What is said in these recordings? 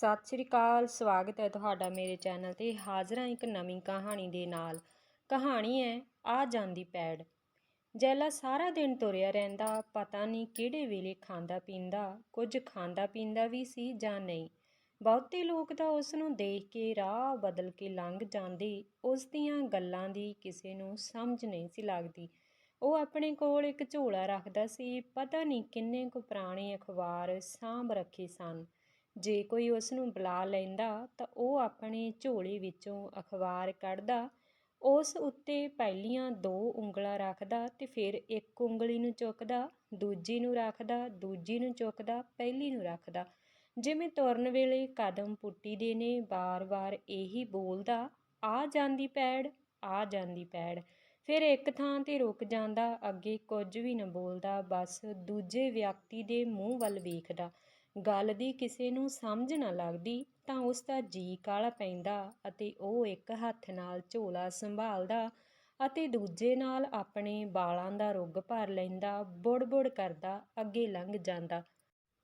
ਸਤਿ ਸ਼੍ਰੀ ਅਕਾਲ, ਸਵਾਗਤ ਹੈ ਤੁਹਾਡਾ ਮੇਰੇ ਚੈਨਲ ਤੇ। ਹਾਜ਼ਰ ਹਾਂ ਇੱਕ ਨਵੀਂ ਕਹਾਣੀ ਦੇ ਨਾਲ। ਕਹਾਣੀ ਹੈ, ਆ ਜਾਂਦੀ ਪੈੜ। ਜੈਲਾ ਸਾਰਾ ਦਿਨ ਤੁਰਿਆ ਰਹਿੰਦਾ, ਪਤਾ ਨਹੀਂ ਕਿਹੜੇ ਵੇਲੇ ਖਾਂਦਾ ਪੀਂਦਾ, ਕੁਝ ਖਾਂਦਾ ਪੀਂਦਾ ਵੀ ਸੀ ਜਾਂ ਨਹੀਂ। ਬਹੁਤੇ ਲੋਕ ਤਾਂ ਉਸ ਨੂੰ ਦੇਖ ਕੇ ਰਾਹ ਬਦਲ ਕੇ ਲੰਘ ਜਾਂਦੇ, ਉਸ ਦੀਆਂ ਗੱਲਾਂ ਦੀ ਕਿਸੇ ਨੂੰ ਸਮਝ ਨਹੀਂ ਸੀ ਲੱਗਦੀ। ਉਹ ਆਪਣੇ ਕੋਲ ਇੱਕ ਝੋਲਾ ਰੱਖਦਾ ਸੀ, ਪਤਾ ਨਹੀਂ ਕਿੰਨੇ ਕੁ ਪੁਰਾਣੇ ਅਖਬਾਰ ਸਾਂਭ ਰੱਖੇ ਸਨ। ਜੇ ਕੋਈ ਉਸ ਨੂੰ ਬੁਲਾ ਲੈਂਦਾ ਤਾਂ ਉਹ ਆਪਣੇ ਝੋਲੇ ਵਿੱਚੋਂ ਅਖਬਾਰ ਕੱਢਦਾ, ਉਸ ਉੱਤੇ ਪਹਿਲੀਆਂ ਦੋ ਉਂਗਲਾਂ ਰੱਖਦਾ ਤੇ ਫਿਰ ਇੱਕ ਉਂਗਲੀ ਨੂੰ ਚੁੱਕਦਾ, ਦੂਜੀ ਨੂੰ ਰੱਖਦਾ, ਦੂਜੀ ਨੂੰ ਚੁੱਕਦਾ, ਪਹਿਲੀ ਨੂੰ ਰੱਖਦਾ। ਜਿਵੇਂ ਤੁਰਨ ਵੇਲੇ ਕਦਮ ਪੁੱਟੀ ਦੇ ਨੇ ਬਾਰ-ਬਾਰ ਇਹੀ ਬੋਲਦਾ, ਆ ਜਾਂਦੀ ਪੈੜ, ਆ ਜਾਂਦੀ ਪੈੜ। ਫਿਰ ਇੱਕ ਥਾਂ ਤੇ ਰੁਕ ਜਾਂਦਾ, ਅੱਗੇ ਕੁਝ ਵੀ ਨਾ ਬੋਲਦਾ, ਬਸ ਦੂਜੇ ਵਿਅਕਤੀ ਦੇ ਮੂੰਹ ਵੱਲ ਵੇਖਦਾ। ਗੱਲ ਦੀ ਕਿਸੇ ਨੂੰ ਸਮਝ ਨਾ ਲੱਗਦੀ ਤਾਂ ਉਸ ਦਾ ਜੀ ਕਾਲਾ ਪੈਂਦਾ ਅਤੇ ਉਹ ਇੱਕ ਹੱਥ ਨਾਲ ਝੋਲਾ ਸੰਭਾਲਦਾ ਅਤੇ ਦੂਜੇ ਨਾਲ ਆਪਣੇ ਵਾਲਾਂ ਦਾ ਰੁੱਗ ਭਰ ਲੈਂਦਾ, ਬੁੜ-ਬੁੜ ਕਰਦਾ, ਅੱਗੇ ਲੰਘ ਜਾਂਦਾ।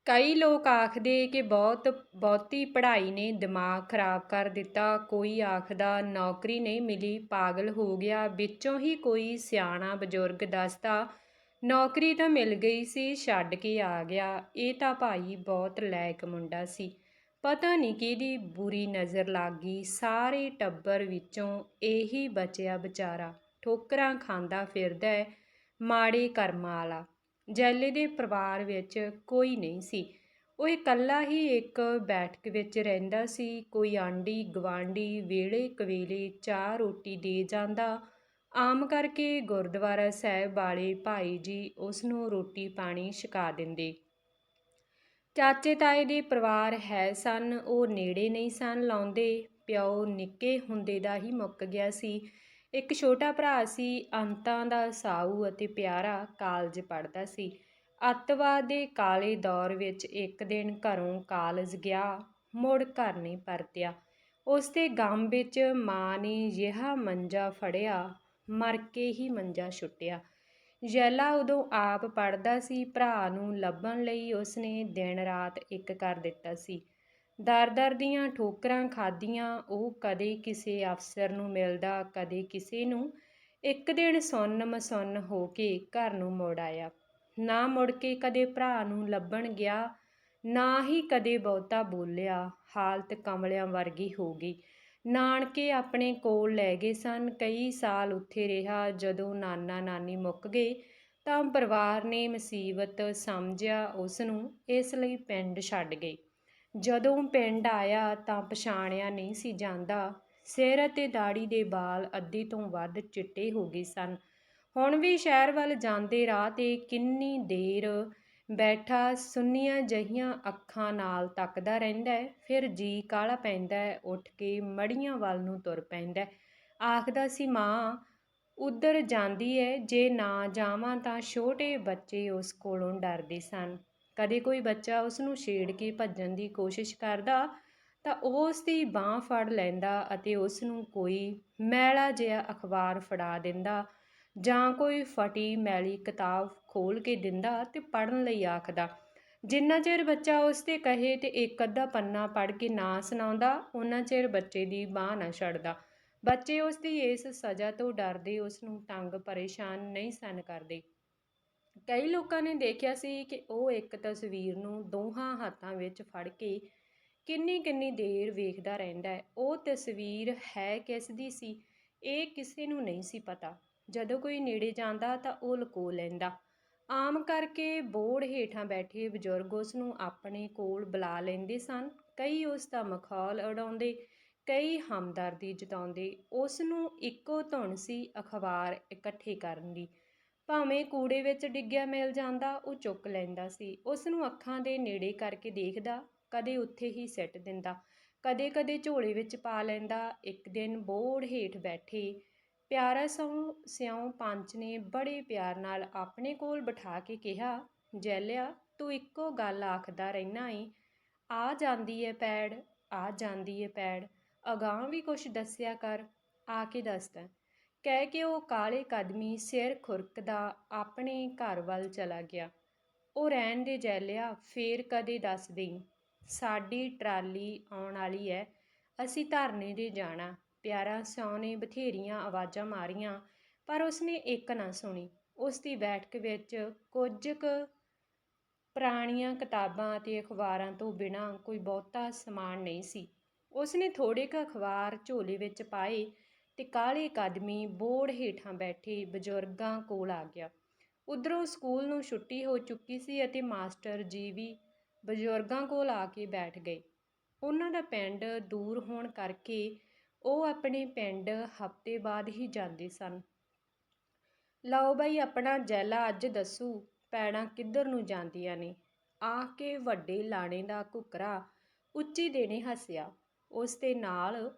ਕਈ ਲੋਕ ਆਖਦੇ ਕਿ ਬਹੁਤ, ਬਹੁਤੀ ਪੜ੍ਹਾਈ ਨੇ ਦਿਮਾਗ ਖਰਾਬ ਕਰ ਦਿੱਤਾ। ਕੋਈ ਆਖਦਾ, ਨੌਕਰੀ ਨਹੀਂ ਮਿਲੀ, ਪਾਗਲ ਹੋ ਗਿਆ। ਵਿੱਚੋਂ ਹੀ ਕੋਈ ਸਿਆਣਾ ਬਜ਼ੁਰਗ ਦੱਸਦਾ ਨੌਕਰੀ ਤਾਂ ਮਿਲ ਗਈ ਸੀ, ਛੱਡ ਕੇ ਆ ਗਿਆ। ਇਹ ਤਾਂ ਭਾਈ ਬਹੁਤ ਲਾਇਕ ਮੁੰਡਾ ਸੀ। ਪਤਾ ਨਹੀਂ ਕਿਹਦੀ ਬੁਰੀ ਨਜ਼ਰ ਲੱਗ ਗਈ। ਸਾਰੇ ਟੱਬਰ ਵਿੱਚੋਂ ਇਹੀ ਬਚਿਆ ਵਿਚਾਰਾ। ਠੋਕਰਾਂ ਖਾਂਦਾ ਫਿਰਦਾ ਹੈ, ਮਾੜੇ ਕਰਮਾਂ ਵਾਲਾ। ਜੈਲੇ ਦੇ ਪਰਿਵਾਰ ਵਿੱਚ ਕੋਈ ਨਹੀਂ ਸੀ। ਉਹ ਇਕੱਲਾ ਹੀ ਇੱਕ ਬੈਠਕ ਵਿੱਚ ਰਹਿੰਦਾ ਸੀ। ਕੋਈ ਆਂਢੀ ਗਵਾਂਢੀ ਵੇਲੇ ਕਵੇਲੇ ਚਾਹ ਰੋਟੀ ਦੇ ਜਾਂਦਾ। ਆਮ ਕਰਕੇ ਗੁਰਦੁਆਰਾ ਸਾਹਿਬ ਵਾਲੇ ਭਾਈ ਜੀ ਉਸ ਨੂੰ ਰੋਟੀ ਪਾਣੀ ਛਕਾ ਦਿੰਦੇ। ਚਾਚੇ ਤਾਏ ਦੇ ਪਰਿਵਾਰ ਹੈ ਸਨ, ਉਹ ਨੇੜੇ ਨਹੀਂ ਸਨ ਲਾਉਂਦੇ। ਪਿਓ ਨਿੱਕੇ ਹੁੰਦੇ ਦਾ ਹੀ ਮੁੱਕ ਗਿਆ ਸੀ। ਇੱਕ ਛੋਟਾ ਭਰਾ ਸੀ, ਅੰਤਾਂ ਦਾ ਸਾਊ ਅਤੇ ਪਿਆਰਾ ਕਾਲਜ ਪੜ੍ਹਦਾ ਸੀ। ਅੱਤਵਾਦ ਦੇ ਕਾਲੇ ਦੌਰ ਵਿੱਚ ਇੱਕ ਦਿਨ ਘਰੋਂ ਕਾਲਜ ਗਿਆ, ਮੁੜ ਘਰ ਨਹੀਂ ਪਰਤਿਆ। ਉਸ ਦੇ ਗਮ ਵਿੱਚ ਮਾਂ ਨੇ ਜਿਹਾ ਮੰਜਾ ਫੜਿਆ ਮਰ ਕੇ ਹੀ ਮੰਜਾ ਛੁੱਟਿਆ। ਜੈਲਾ ਉਦੋਂ ਆਪ ਪੜਦਾ ਸੀ, ਭਰਾ ਨੂੰ ਲੱਭਣ ਲਈ ਉਸਨੇ ਦਿਨ ਰਾਤ ਇੱਕ ਕਰ ਦਿੱਤਾ ਸੀ। ਦਰ-ਦਰ ਦੀਆਂ ਠੋਕਰਾਂ ਖਾਧੀਆਂ, ਉਹ ਕਦੇ ਕਿਸੇ ਅਫਸਰ ਨੂੰ ਮਿਲਦਾ, ਕਦੇ ਕਿਸੇ ਨੂੰ। ਇੱਕ ਦਿਨ ਸੁੰਨ ਮਸੁੰਨ ਹੋ ਕੇ ਘਰ ਨੂੰ ਮੁੜ ਆਇਆ। ਨਾ ਮੁੜ ਕੇ ਕਦੇ ਭਰਾ ਨੂੰ ਲੱਭਣ ਗਿਆ, ਨਾ ਹੀ ਕਦੇ ਬਹੁਤਾ ਬੋਲਿਆ। ਹਾਲਤ ਕਮਲਿਆਂ ਵਰਗੀ ਹੋ ਗਈ। ਨਾਨਕੇ ਆਪਣੇ ਕੋਲ ਲੈ ਗਏ ਸਨ। ਕਈ ਸਾਲ ਉੱਥੇ ਰਿਹਾ। ਜਦੋਂ ਨਾਨਾ ਨਾਨੀ ਮੁੱਕ ਗਏ ਤਾਂ ਪਰਿਵਾਰ ਨੇ ਮੁਸੀਬਤ ਸਮਝਿਆ। ਉਸ ਨੂੰ ਇਸ ਲਈ ਪਿੰਡ ਛੱਡ ਗਏ। ਜਦੋਂ ਪਿੰਡ ਆਇਆ ਤਾਂ ਪਛਾਣਿਆ ਨਹੀਂ ਸੀ ਜਾਂਦਾ। ਸਿਰ ਅਤੇ ਦਾੜੀ ਦੇ ਵਾਲ ਅੱਧੇ ਤੋਂ ਵੱਧ ਚਿੱਟੇ ਹੋ ਗਏ ਸਨ। ਹੁਣ ਵੀ ਸ਼ਹਿਰ ਵੱਲ ਜਾਂਦੇ ਰਾਹ ਤੇ ਕਿੰਨੀ ਦੇਰ ਬੈਠਾ ਸੁੰਨੀਆਂ ਜਿਹੀਆਂ ਅੱਖਾਂ ਨਾਲ ਤੱਕਦਾ ਰਹਿੰਦਾ ਹੈ। ਫਿਰ ਜੀ ਕਾਲਾ ਪੈਂਦਾ ਹੈ, ਉੱਠ ਕੇ ਮੜੀਆਂ ਵੱਲ ਨੂੰ ਤੁਰ ਪੈਂਦਾ ਹੈ। ਆਖਦਾ ਸੀ, ਮਾਂ, ਉੱਧਰ ਜਾਂਦੀ ਹੈ ਜੇ ਨਾ ਜਾਵਾਂ ਤਾਂ ਛੋਟੇ ਬੱਚੇ ਉਸ ਕੋਲੋਂ ਡਰਦੇ ਸਨ। ਕਦੇ ਕੋਈ ਬੱਚਾ ਉਸ ਨੂੰ ਛੇੜ ਕੇ ਭੱਜਣ ਦੀ ਕੋਸ਼ਿਸ਼ ਕਰਦਾ ਤਾਂ ਉਹ ਉਸ ਦੀ ਬਾਂਹ ਫੜ ਲੈਂਦਾ ਅਤੇ ਉਸ ਨੂੰ ਕੋਈ ਮੈਲਾ ਜਿਹਾ ਅਖਬਾਰ ਫੜਾ ਦਿੰਦਾ। ਜਾਂ ਕੋਈ ਫਟੀ ਮੈਲੀ ਕਿਤਾਬ ਖੋਲ੍ਹ ਕੇ ਦਿੰਦਾ ਅਤੇ ਪੜ੍ਹਨ ਲਈ ਆਖਦਾ। ਜਿੰਨਾ ਚਿਰ ਬੱਚਾ ਉਸ ਤੇ ਕਹੇ ਅਤੇ ਇੱਕ ਅੱਧਾ ਪੰਨਾ ਪੜ੍ਹ ਕੇ ਨਾ ਸੁਣਾਉਂਦਾ, ਓਨਾ ਚਿਰ ਬੱਚੇ ਦੀ ਬਾਹ ਨਾ ਛੱਡਦਾ। ਬੱਚੇ ਉਸ ਦੀ ਇਸ ਸਜ਼ਾ ਤੋਂ ਡਰਦੇ ਉਸ ਨੂੰ ਤੰਗ ਪਰੇਸ਼ਾਨ ਨਹੀਂ ਸਨ ਕਰਦੇ। ਕਈ ਲੋਕਾਂ ਨੇ ਦੇਖਿਆ ਸੀ ਕਿ ਉਹ ਇੱਕ ਤਸਵੀਰ ਨੂੰ ਦੋਹਾਂ ਹੱਥਾਂ ਵਿੱਚ ਫੜ ਕੇ ਕਿੰਨੀ ਕਿੰਨੀ ਦੇਰ ਵੇਖਦਾ ਰਹਿੰਦਾ ਹੈ। ਉਹ ਤਸਵੀਰ ਹੈ ਕਿਸ ਦੀ ਸੀ, ਇਹ ਕਿਸੇ ਨੂੰ ਨਹੀਂ ਸੀ ਪਤਾ। ਜਦੋਂ ਕੋਈ ਨੇੜੇ ਜਾਂਦਾ ਤਾਂ ਉਹ ਲੁਕੋ ਲੈਂਦਾ। ਆਮ ਕਰਕੇ ਬੋੜ ਹੇਠਾਂ ਬੈਠੇ ਬਜ਼ੁਰਗ ਉਸ ਨੂੰ ਆਪਣੇ ਕੋਲ ਬੁਲਾ ਲੈਂਦੇ ਸਨ। ਕਈ ਉਸ ਦਾ ਮਖੌਲ ਉਡਾਉਂਦੇ, ਕਈ ਹਮਦਰਦੀ ਜਤਾਉਂਦੇ। ਉਸ ਨੂੰ ਇੱਕੋ ਧੁਨ ਸੀ ਅਖਬਾਰ ਇਕੱਠੇ ਕਰਨ ਦੀ। ਭਾਵੇਂ ਕੂੜੇ ਵਿੱਚ ਡਿੱਗਿਆ ਮਿਲ ਜਾਂਦਾ, ਉਹ ਚੁੱਕ ਲੈਂਦਾ ਸੀ। ਉਸ ਨੂੰ ਅੱਖਾਂ ਦੇ ਨੇੜੇ ਕਰਕੇ ਦੇਖਦਾ, ਕਦੇ ਉੱਥੇ ਹੀ ਸਿੱਟ ਦਿੰਦਾ ਕਦੇ ਕਦੇ ਝੋਲੇ ਵਿੱਚ ਪਾ ਲੈਂਦਾ। ਇੱਕ ਦਿਨ ਬੋੜ ਹੇਠ ਬੈਠੇ ਪਿਆਰਾ ਸਹੁੰ ਸਿਉਂ ਪੰਚ ਨੇ ਬੜੇ ਪਿਆਰ ਨਾਲ ਆਪਣੇ ਕੋਲ ਬਿਠਾ ਕੇ ਕਿਹਾ, ਜੈਲਿਆ, ਤੂੰ ਇੱਕੋ ਗੱਲ ਆਖਦਾ ਰਹਿਣਾ ਏ। ਆ ਜਾਂਦੀ ਏ ਪੈੜ, ਆ ਜਾਂਦੀ ਏ ਪੈੜ। ਅਗਾਂਹ ਵੀ ਕੁਛ ਦੱਸਿਆ ਕਰ, ਆ ਕੇ ਦੱਸਦਾ ਕਹਿ ਕੇ ਉਹ ਕਾਲੇ ਕਦਮੀ ਸਿਰ ਖੁਰਕਦਾ ਆਪਣੇ ਘਰ ਵੱਲ ਚਲਾ ਗਿਆ। ਉਹ ਰਹਿਣ ਦੇ ਜੈਲਿਆ, ਫੇਰ ਕਦੇ ਦੱਸ ਦੇਈ। ਸਾਡੀ ਟਰਾਲੀ ਆਉਣ ਵਾਲੀ ਹੈ ਅਸੀਂ ਧਰਨੇ ਦੇ ਜਾਣਾ। ਪਿਆਰਾ ਸਿਉ ਨੇ ਬਥੇਰੀਆਂ ਆਵਾਜ਼ਾਂ ਮਾਰੀਆਂ, ਪਰ ਉਸਨੇ ਇੱਕ ਨਾ ਸੁਣੀ। ਉਸ ਦੀ ਬੈਠਕ ਵਿੱਚ ਕੁਝ ਕੁ ਪੁਰਾਣੀਆਂ ਕਿਤਾਬਾਂ ਅਤੇ ਅਖਬਾਰਾਂ ਤੋਂ ਬਿਨਾਂ ਕੋਈ ਬਹੁਤਾ ਸਮਾਨ ਨਹੀਂ ਸੀ। ਉਸਨੇ ਥੋੜੇ ਕੁ ਅਖਬਾਰ ਝੋਲੇ ਵਿੱਚ ਪਾਏ ਤੇ ਕਾਲੇ ਕਦਮੀ ਬੋੜ ਹੇਠਾਂ ਬੈਠੇ ਬਜ਼ੁਰਗਾਂ ਕੋਲ ਆ ਗਿਆ। ਉਧਰੋਂ ਸਕੂਲ ਨੂੰ ਛੁੱਟੀ ਹੋ ਚੁੱਕੀ ਸੀ ਅਤੇ ਮਾਸਟਰ ਜੀ ਵੀ ਬਜ਼ੁਰਗਾਂ ਕੋਲ ਆ ਕੇ ਬੈਠ ਗਏ। ਉਹਨਾਂ ਦਾ ਪਿੰਡ ਦੂਰ ਹੋਣ ਕਰਕੇ ਉਹ ਆਪਣੇ ਪਿੰਡ ਹਫ਼ਤੇ ਬਾਅਦ ਹੀ ਜਾਂਦੇ ਸਨ। ਲਓ ਬਈ, ਆਪਣਾ ਜੈਲਾ ਅੱਜ ਦੱਸੂ ਪੈੜਾਂ ਕਿੱਧਰ ਨੂੰ ਜਾਂਦੀਆਂ ਨੇ? ਆਖ ਕੇ ਵੱਡੇ ਲਾਣੇ ਦਾ ਕੁਕਰਾ ਉੱਚੀ ਦੇਣੇ ਹੱਸਿਆ। ਉਸ ਦੇ ਨਾਲ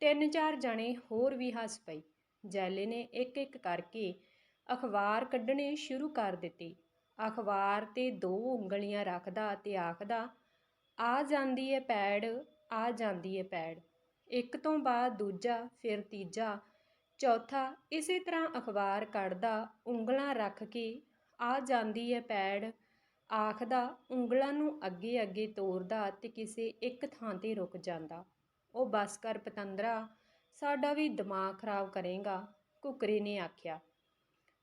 ਤਿੰਨ ਚਾਰ ਜਣੇ ਹੋਰ ਵੀ ਹੱਸ ਪਏ। ਜੈਲੇ ਨੇ ਇੱਕ ਇੱਕ ਕਰਕੇ ਅਖਬਾਰ ਕੱਢਣੇ ਸ਼ੁਰੂ ਕਰ ਦਿੱਤੇ। ਅਖਬਾਰ ਤੇ ਦੋ ਉਂਗਲੀਆਂ ਰੱਖਦਾ ਤੇ ਆਖਦਾ, ਆ ਜਾਂਦੀ ਹੈ ਪੈੜ, ਆ ਜਾਂਦੀ ਹੈ ਪੈੜ। ਇੱਕ ਤੋਂ ਬਾਅਦ ਦੂਜਾ, ਫਿਰ ਤੀਜਾ, ਚੌਥਾ, ਇਸੇ ਤਰ੍ਹਾਂ ਅਖਬਾਰ ਕੱਢਦਾ, ਉਂਗਲਾਂ ਰੱਖ ਕੇ ਆ ਜਾਂਦੀ ਹੈ ਪੈੜ ਆਖਦਾ, ਉਂਗਲਾਂ ਨੂੰ ਅੱਗੇ ਅੱਗੇ ਤੋਰਦਾ ਤੇ ਕਿਸੇ ਇੱਕ ਥਾਂ ਤੇ ਰੁਕ ਜਾਂਦਾ। ਉਹ ਬਸ ਕਰ ਪਤੰਦਰਾ, ਸਾਡਾ ਵੀ ਦਿਮਾਗ ਖਰਾਬ ਕਰੇਗਾ, ਕੁਕਰੇ ਨੇ ਆਖਿਆ।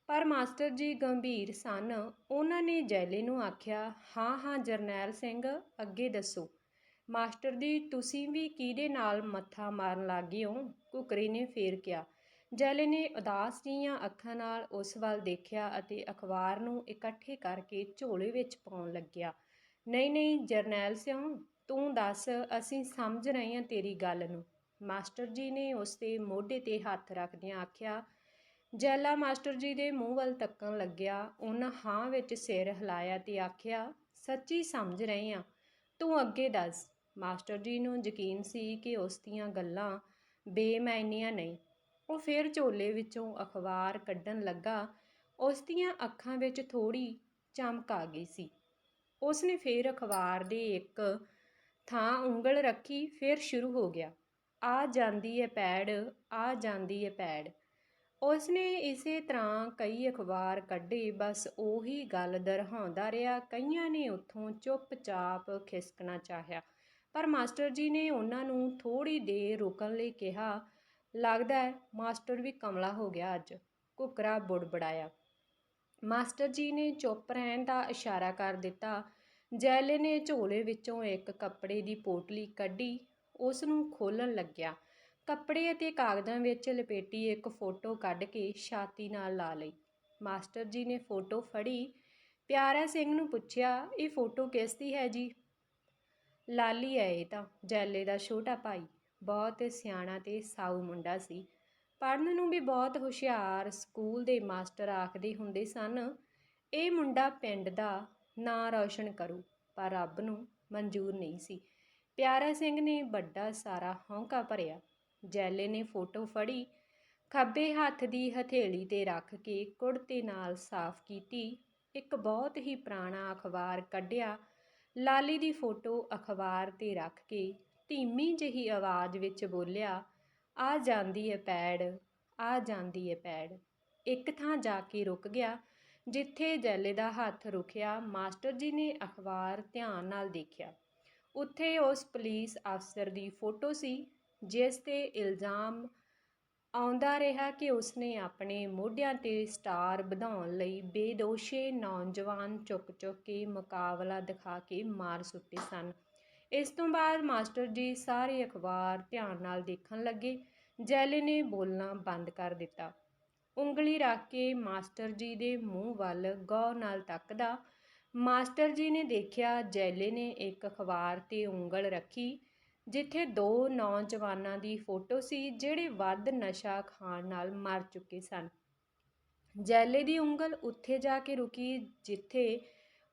ਪਰ ਮਾਸਟਰ ਜੀ ਗੰਭੀਰ ਸਨ। ਉਹਨਾਂ ਨੇ ਜੈਲੇ ਨੂੰ ਆਖਿਆ, ਹਾਂ ਹਾਂ, ਜਰਨੈਲ ਸਿੰਘ, ਅੱਗੇ ਦੱਸੋ। ਮਾਸਟਰ ਜੀ, ਤੁਸੀਂ ਵੀ ਕਿਹਦੇ ਨਾਲ ਮੱਥਾ ਮਾਰਨ ਲੱਗੇ ਹੋ? ਕੁਕਰੇ ਨੇ ਫੇਰ ਕਿਹਾ। ਜੈਲੇ ਨੇ ਉਦਾਸ ਜੀਆਂ ਅੱਖਾਂ ਨਾਲ ਉਸ ਵੱਲ ਦੇਖਿਆ ਅਤੇ ਅਖਬਾਰ ਨੂੰ ਇਕੱਠੇ ਕਰਕੇ ਝੋਲੇ ਵਿੱਚ ਪਾਉਣ ਲੱਗਿਆ। ਨਹੀਂ ਨਹੀਂ, ਜਰਨੈਲ ਸਿਉਂ, ਤੂੰ ਦੱਸ, ਅਸੀਂ ਸਮਝ ਰਹੇ ਹਾਂ ਤੇਰੀ ਗੱਲ ਨੂੰ। ਮਾਸਟਰ ਜੀ ਨੇ ਉਸ ਦੇ ਮੋਢੇ ਤੇ ਹੱਥ ਰੱਖਦਿਆਂ ਆਖਿਆ, ਜੈਲਾ ਮਾਸਟਰ ਜੀ ਦੇ ਮੂੰਹ ਵੱਲ ਤੱਕਣ ਲੱਗਿਆ, ਉਹਨਾਂ ਹਾਂ ਵਿੱਚ ਸਿਰ ਹਿਲਾਇਆ ਤੇ ਆਖਿਆ, ਸੱਚੀ ਸਮਝ ਰਹੇ ਹਾਂ। ਤੂੰ ਅੱਗੇ ਦੱਸ। ਮਾਸਟਰ ਜੀ ਨੂੰ ਯਕੀਨ ਸੀ ਕਿ ਉਸ ਦੀਆਂ ਗੱਲਾਂ ਬੇਮੈਨੀਆਂ ਨਹੀਂ ਉਹ ਫਿਰ ਝੋਲੇ ਵਿੱਚੋਂ ਅਖਬਾਰ ਕੱਢਣ ਲੱਗਾ। ਉਸ ਦੀਆਂ ਅੱਖਾਂ ਵਿੱਚ ਥੋੜੀ ਚਮਕ ਆ ਗਈ ਸੀ। ਉਸ ਨੇ ਫਿਰ ਅਖਬਾਰ ਦੇ ਇੱਕ ਥਾਂ ਉਂਗਲ ਰੱਖੀ, ਫਿਰ ਸ਼ੁਰੂ ਹੋ ਗਿਆ। ਆ ਜਾਂਦੀ ਹੈ ਪੈੜ, ਆ ਜਾਂਦੀ ਹੈ ਪੈੜ। ਉਸ ਨੇ ਇਸੇ ਤਰ੍ਹਾਂ ਕਈ ਅਖਬਾਰ ਕੱਢੇ, ਬਸ ਉਹੀ ਗੱਲ ਦਰਹਾਉਂਦਾ ਰਿਹਾ। ਕਈਆਂ ਨੇ ਉੱਥੋਂ ਚੁੱਪਚਾਪ ਖਿਸਕਣਾ ਚਾਹਿਆ। ਪਰ ਮਾਸਟਰ ਜੀ ਨੇ ਉਹਨਾਂ ਨੂੰ ਥੋੜੀ ਦੇਰ ਰੁਕਣ ਲਈ ਕਿਹਾ, ਲੱਗਦਾ ਹੈ ਮਾਸਟਰ ਵੀ ਕਮਲਾ ਹੋ ਗਿਆ ਅੱਜ। ਕੁਕਰਾ ਬੁੜਬੜਾਇਆ। ਮਾਸਟਰ ਜੀ ਨੇ ਚੁੱਪ ਰਹਿਣ ਦਾ ਇਸ਼ਾਰਾ ਕਰ ਦਿੱਤਾ। ਜੈਲੇ ਨੇ ਝੋਲੇ ਵਿੱਚੋਂ ਇੱਕ ਕੱਪੜੇ ਦੀ ਪੋਟਲੀ ਕੱਢੀ, ਉਸ ਨੂੰ ਖੋਲਣ ਲੱਗਿਆ। ਕੱਪੜੇ ਅਤੇ ਕਾਗਜ਼ਾਂ ਵਿੱਚ ਲਪੇਟੀ ਇੱਕ ਫੋਟੋ ਕੱਢ ਕੇ ਛਾਤੀ ਨਾਲ ਲਾ ਲਈ। ਮਾਸਟਰ ਜੀ ਨੇ ਫੋਟੋ ਫੜੀ। ਪਿਆਰਾ ਸਿੰਘ ਨੂੰ ਪੁੱਛਿਆ, ਇਹ ਫੋਟੋ ਕਿਸ ਦੀ ਹੈ ਜੀ? ਲਾਲੀ ਹੈ ਇਹ ਤਾਂ ਜੈਲੇ ਦਾ ਛੋਟਾ ਭਾਈ, ਬਹੁਤ ਸਿਆਣਾ ਤੇ ਸਾਊ ਮੁੰਡਾ ਸੀ। ਪੜ੍ਹਨ ਨੂੰ ਵੀ ਬਹੁਤ ਹੁਸ਼ਿਆਰ ਸਕੂਲ ਦੇ ਮਾਸਟਰ ਆਖਦੇ ਹੁੰਦੇ ਸਨ, ਇਹ ਮੁੰਡਾ ਪਿੰਡ ਦਾ ਨਾਂ ਰੌਸ਼ਨ ਕਰੂ, ਪਰ ਰੱਬ ਨੂੰ ਮਨਜ਼ੂਰ ਨਹੀਂ ਸੀ। ਪਿਆਰਾ ਸਿੰਘ ਨੇ ਵੱਡਾ ਸਾਰਾ ਹੌਂਕਾ ਭਰਿਆ। ਜੈਲੇ ਨੇ ਫੋਟੋ ਫੜੀ, ਖੱਬੇ ਹੱਥ ਦੀ ਹਥੇਲੀ ਤੇ ਰੱਖ ਕੇ ਕੁੜਤੇ ਨਾਲ ਸਾਫ਼ ਕੀਤੀ, ਇੱਕ ਬਹੁਤ ਹੀ ਪੁਰਾਣਾ ਅਖਬਾਰ ਕੱਢਿਆ ਲਾਲੀ ਦੀ ਫੋਟੋ ਅਖਬਾਰ ਤੇ ਰੱਖ ਕੇ ਧੀਮੀ ਜਿਹੀ ਆਵਾਜ਼ ਵਿੱਚ ਬੋਲਿਆ, ਆ ਜਾਂਦੀ ਏ ਪੈੜ, ਆ ਜਾਂਦੀ ਏ ਪੈੜ। ਇੱਕ ਥਾਂ ਜਾ ਕੇ ਰੁਕ ਗਿਆ, ਜਿੱਥੇ ਜੈਲੇ ਦਾ ਹੱਥ ਰੁਕਿਆ, ਮਾਸਟਰ ਜੀ ਨੇ ਅਖਬਾਰ ਧਿਆਨ ਨਾਲ ਦੇਖਿਆ। ਉੱਥੇ ਉਸ ਪੁਲਿਸ ਅਫਸਰ ਦੀ ਫੋਟੋ ਸੀ, ਜਿਸ ਤੇ ਇਲਜ਼ਾਮ ਆਉਂਦਾ ਰਿਹਾ ਕਿ ਉਸਨੇ ਆਪਣੇ ਮੋਢਿਆਂ ਤੇ ਸਟਾਰ ਵਧਾਉਣ ਲਈ ਬੇਦੋਸ਼ੇ ਨੌਜਵਾਨ ਚੁੱਕ-ਚੁੱਕ ਕੇ ਮੁਕਾਬਲਾ ਦਿਖਾ ਕੇ ਮਾਰ ਸੁੱਟੇ ਸਨ। ਇਸ ਤੋਂ ਬਾਅਦ ਮਾਸਟਰ ਜੀ ਸਾਰੇ ਅਖਬਾਰ ਧਿਆਨ ਨਾਲ ਦੇਖਣ ਲੱਗੇ। ਜੈਲੇ ਨੇ ਬੋਲਣਾ ਬੰਦ ਕਰ ਦਿੱਤਾ। ਉਂਗਲੀ ਰੱਖ ਕੇ ਮਾਸਟਰ ਜੀ ਦੇ ਮੂੰਹ ਵੱਲ ਗੌਰ ਨਾਲ ਤੱਕਦਾ, ਮਾਸਟਰ ਜੀ ਨੇ ਦੇਖਿਆ ਜੈਲੇ ਨੇ ਇੱਕ ਅਖਬਾਰ ਤੇ ਉਂਗਲ ਰੱਖੀ। ਜਿੱਥੇ ਦੋ ਨੌਜਵਾਨਾਂ ਦੀ ਫੋਟੋ ਸੀ, ਜਿਹੜੇ ਵੱਧ ਨਸ਼ਾ ਖਾਣ ਨਾਲ ਮਰ ਚੁੱਕੇ ਸਨ। ਜੈਲੇ ਦੀ ਉਂਗਲ ਉੱਥੇ ਜਾ ਕੇ ਰੁਕੀ, ਜਿੱਥੇ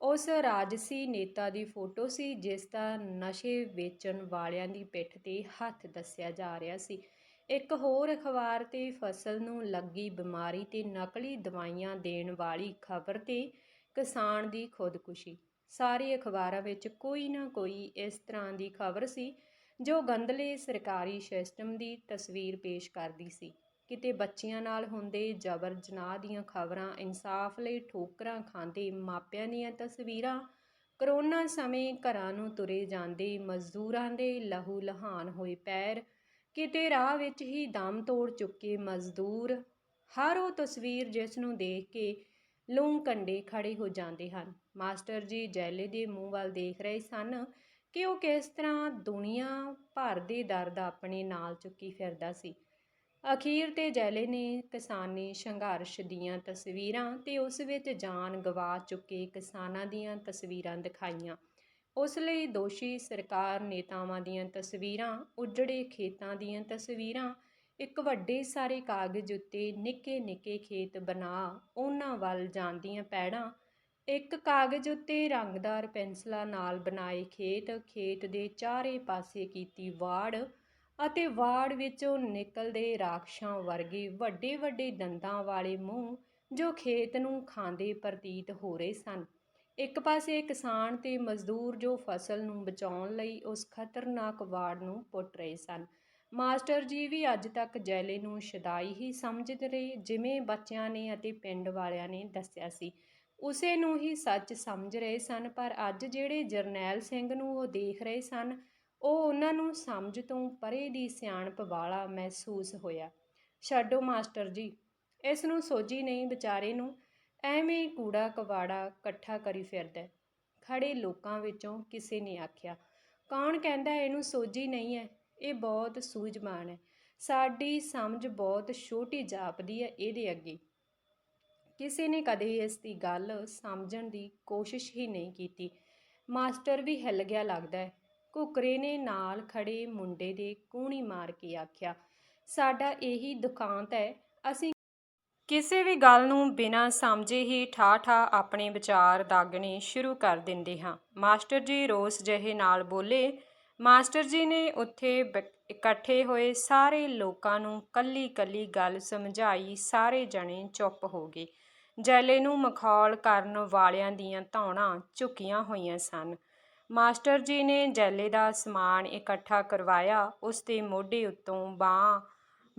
ਉਸ ਰਾਜਸੀ ਨੇਤਾ ਦੀ ਫੋਟੋ ਸੀ, ਜਿਸ ਦਾ ਨਸ਼ੇ ਵੇਚਣ ਵਾਲਿਆਂ ਦੀ ਪਿੱਠ ਤੇ ਹੱਥ ਦੱਸਿਆ ਜਾ ਰਿਹਾ ਸੀ। ਇੱਕ ਹੋਰ ਅਖਬਾਰ ਤੇ ਫਸਲ ਨੂੰ ਲੱਗੀ ਬਿਮਾਰੀ ਤੇ ਨਕਲੀ ਦਵਾਈਆਂ ਦੇਣ ਵਾਲੀ ਖਬਰ ਤੇ ਕਿਸਾਨ ਦੀ ਖੁਦਕੁਸ਼ੀ। ਸਾਰੇ ਅਖਬਾਰਾਂ ਵਿੱਚ ਕੋਈ ਨਾ ਕੋਈ ਇਸ ਤਰ੍ਹਾਂ ਦੀ ਖਬਰ ਸੀ ਜੋ ਗੰਦਲੇ ਸਰਕਾਰੀ ਸਿਸਟਮ ਦੀ ਤਸਵੀਰ ਪੇਸ਼ ਕਰਦੀ ਸੀ। ਕਿਤੇ ਬੱਚਿਆਂ ਨਾਲ ਹੁੰਦੇ ਜਬਰ ਜਨਾਹ ਦੀਆਂ ਖਬਰਾਂ, ਇਨਸਾਫ ਲਈ ਠੋਕਰਾਂ ਖਾਂਦੇ ਮਾਪਿਆਂ ਦੀਆਂ ਤਸਵੀਰਾਂ, ਕਰੋਨਾ ਸਮੇਂ ਘਰਾਂ ਨੂੰ ਤੁਰੇ ਜਾਂਦੇ ਮਜ਼ਦੂਰਾਂ ਦੇ ਲਹੂ ਲਹਾਨ ਹੋਏ ਪੈਰ, ਕਿਤੇ ਰਾਹ ਵਿੱਚ ਹੀ ਦਮ ਤੋੜ ਚੁੱਕੇ ਮਜ਼ਦੂਰ, ਹਰ ਉਹ ਤਸਵੀਰ ਜਿਸ ਨੂੰ ਦੇਖ ਕੇ ਲੂੰ ਕੰਡੇ ਖੜੇ ਹੋ ਜਾਂਦੇ ਹਨ। ਮਾਸਟਰ ਜੀ ਜੈਲੇ ਦੇ ਮੂੰਹ ਵੱਲ ਦੇਖ ਰਹੇ ਸਨ ਕਿ ਉਹ ਕਿਸ ਤਰ੍ਹਾਂ ਦੁਨੀਆ ਭਰ ਦੇ ਦਰਦ ਆਪਣੇ ਨਾਲ ਚੁੱਕੀ ਫਿਰਦਾ ਸੀ। ਅਖੀਰ ਤੇ ਜੈਲੇ ਨੇ ਕਿਸਾਨੀ ਸੰਘਰਸ਼ ਦੀਆਂ ਤਸਵੀਰਾਂ ਤੇ ਉਸ ਵਿੱਚ ਜਾਨ ਗਵਾ ਚੁੱਕੇ ਕਿਸਾਨਾਂ ਦੀਆਂ ਤਸਵੀਰਾਂ ਦਿਖਾਈਆਂ। ਉਸ ਲਈ ਦੋਸ਼ੀ ਸਰਕਾਰ ਨੇਤਾਵਾਂ ਦੀਆਂ ਤਸਵੀਰਾਂ, ਉਜੜੇ ਖੇਤਾਂ ਦੀਆਂ ਤਸਵੀਰਾਂ, ਇੱਕ ਵੱਡੇ ਸਾਰੇ ਕਾਗਜ਼ ਉੱਤੇ ਨਿੱਕੇ ਨਿੱਕੇ ਖੇਤ ਬਣਾ, ਉਹਨਾਂ ਵੱਲ ਜਾਂਦੀਆਂ ਪੈੜਾਂ ਇੱਕ ਕਾਗਜ਼ ਉੱਤੇ ਰੰਗਦਾਰ ਪੈਨਸਲਾਂ ਨਾਲ ਬਣਾਏ ਖੇਤ ਖੇਤ ਦੇ ਚਾਰੇ ਪਾਸੇ ਕੀਤੀ ਵਾੜ ਅਤੇ ਵਾੜ ਵਿੱਚੋਂ ਨਿਕਲਦੇ ਰਾਖਸ਼ਾਂ ਵਰਗੇ ਵੱਡੇ ਵੱਡੇ ਦੰਦਾਂ ਵਾਲੇ ਮੂੰਹ ਜੋ ਖੇਤ ਨੂੰ ਖਾਂਦੇ ਪ੍ਰਤੀਤ ਹੋ ਰਹੇ ਸਨ। ਇੱਕ ਪਾਸੇ ਕਿਸਾਨ ਤੇ ਮਜ਼ਦੂਰ ਜੋ ਫਸਲ ਨੂੰ ਬਚਾਉਣ ਲਈ ਉਸ ਖਤਰਨਾਕ ਵਾੜ ਨੂੰ ਪੁੱਟ ਰਹੇ ਸਨ। ਮਾਸਟਰ ਜੀ ਵੀ ਅੱਜ ਤੱਕ ਜੈਲੇ ਨੂੰ ਸ਼ਦਾਈ ਹੀ ਸਮਝਦੇ ਰਹੇ, ਜਿਵੇਂ ਬੱਚਿਆਂ ਨੇ ਅਤੇ ਪਿੰਡ ਵਾਲਿਆਂ ਨੇ ਦੱਸਿਆ ਸੀ। ਉਸੇ ਨੂੰ ਹੀ ਸੱਚ ਸਮਝ ਰਹੇ ਸਨ, ਪਰ ਅੱਜ ਜਿਹੜੇ ਜਰਨੈਲ ਸਿੰਘ ਨੂੰ ਉਹ ਦੇਖ ਰਹੇ ਸਨ, ਉਹ ਉਹਨਾਂ ਨੂੰ ਸਮਝ ਤੋਂ ਪਰੇ ਦੀ ਸਿਆਣਪ ਵਾਲਾ ਮਹਿਸੂਸ ਹੋਇਆ। ਛੱਡੋ, ਮਾਸਟਰ ਜੀ, ਇਸ ਨੂੰ ਸੋਝੀ ਨਹੀਂ ਵਿਚਾਰੇ ਨੂੰ, ਐਵੇਂ ਕੂੜਾ ਕਵਾੜਾ ਇਕੱਠਾ ਕਰੀ ਫਿਰਦਾ ਹੈ। ਖੜੇ ਲੋਕਾਂ ਵਿੱਚੋਂ ਕਿਸੇ ਨੇ ਆਖਿਆ, ਕੌਣ ਕਹਿੰਦਾ ਇਹਨੂੰ ਸੋਝੀ ਨਹੀਂ ਹੈ? ਇਹ ਬਹੁਤ ਸੂਝਵਾਨ ਹੈ। ਸਾਡੀ ਸਮਝ ਬਹੁਤ ਛੋਟੀ ਜਾਪਦੀ ਹੈ ਇਹਦੇ ਅੱਗੇ। ਕਿਸੇ ਨੇ ਕਦੇ ਇਸ ਦੀ ਗੱਲ ਸਮਝਣ ਦੀ ਕੋਸ਼ਿਸ਼ ਹੀ ਨਹੀਂ ਕੀਤੀ। ਮਾਸਟਰ ਵੀ ਹਿੱਲ ਗਿਆ ਲੱਗਦਾ ਹੈ। ਕੁਕਰੇ ਨੇ ਨਾਲ ਖੜੇ ਮੁੰਡੇ ਦੇ ਕੂਣੀ ਮਾਰ ਕੇ ਆਖਿਆ, ਸਾਡਾ ਇਹੀ ਦੁਖਾਂਤ ਹੈ, ਅਸੀਂ ਕਿਸੇ ਵੀ ਗੱਲ ਨੂੰ ਬਿਨਾਂ ਸਮਝੇ ਹੀ ਠਾਠਾ ਆਪਣੇ ਵਿਚਾਰ ਦਾਗਣੇ ਸ਼ੁਰੂ ਕਰ ਦਿੰਦੇ ਹਾਂ। ਮਾਸਟਰ ਜੀ ਰੋਸ ਜਿਹੇ ਨਾਲ ਬੋਲੇ, ਮਾਸਟਰ ਜੀ ਨੇ ਉੱਥੇ ਬ- ਇਕੱਠੇ ਹੋਏ ਸਾਰੇ ਲੋਕਾਂ ਨੂੰ ਕੱਲੀ ਕੱਲੀ ਗੱਲ ਸਮਝਾਈ, ਸਾਰੇ ਜਣੇ ਚੁੱਪ ਹੋ ਗਏ। ਜੈਲੇ ਨੂੰ ਮਖੌਲ ਕਰਨ ਵਾਲਿਆਂ ਦੀਆਂ ਧੌਣਾਂ ਝੁਕੀਆਂ ਹੋਈਆਂ ਸਨ। ਮਾਸਟਰ ਜੀ ਨੇ ਜੈਲੇ ਦਾ ਸਮਾਨ ਇਕੱਠਾ ਕਰਵਾਇਆ, ਉਸ ਦੇ ਮੋਢੇ ਉੱਤੋਂ ਬਾਹ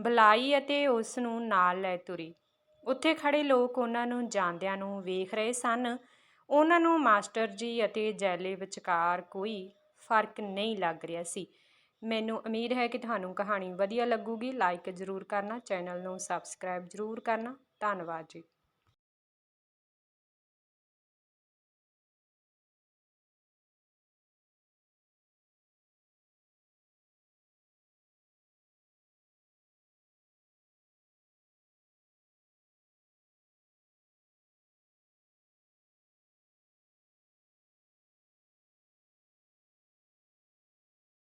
ਬੁਲਾਈ ਅਤੇ ਉਸ ਨੂੰ ਨਾਲ ਲੈ ਤੁਰੀ। ਉੱਥੇ ਖੜੇ ਲੋਕ ਉਹਨਾਂ ਨੂੰ ਜਾਂਦਿਆਂ ਨੂੰ ਵੇਖ ਰਹੇ ਸਨ। ਉਹਨਾਂ ਨੂੰ ਮਾਸਟਰ ਜੀ ਅਤੇ ਜੈਲੇ ਵਿਚਕਾਰ ਕੋਈ ਫ਼ਰਕ ਨਹੀਂ ਲੱਗ ਰਿਹਾ ਸੀ। ਮੈਨੂੰ ਉਮੀਦ ਹੈ ਕਿ ਤੁਹਾਨੂੰ ਕਹਾਣੀ ਵਧੀਆ ਲੱਗੂਗੀ। ਲਾਈਕ ਜ਼ਰੂਰ ਕਰਨਾ, ਚੈਨਲ ਨੂੰ ਸਬਸਕ੍ਰਾਈਬ ਜ਼ਰੂਰ ਕਰਨਾ। ਧੰਨਵਾਦ ਜੀ।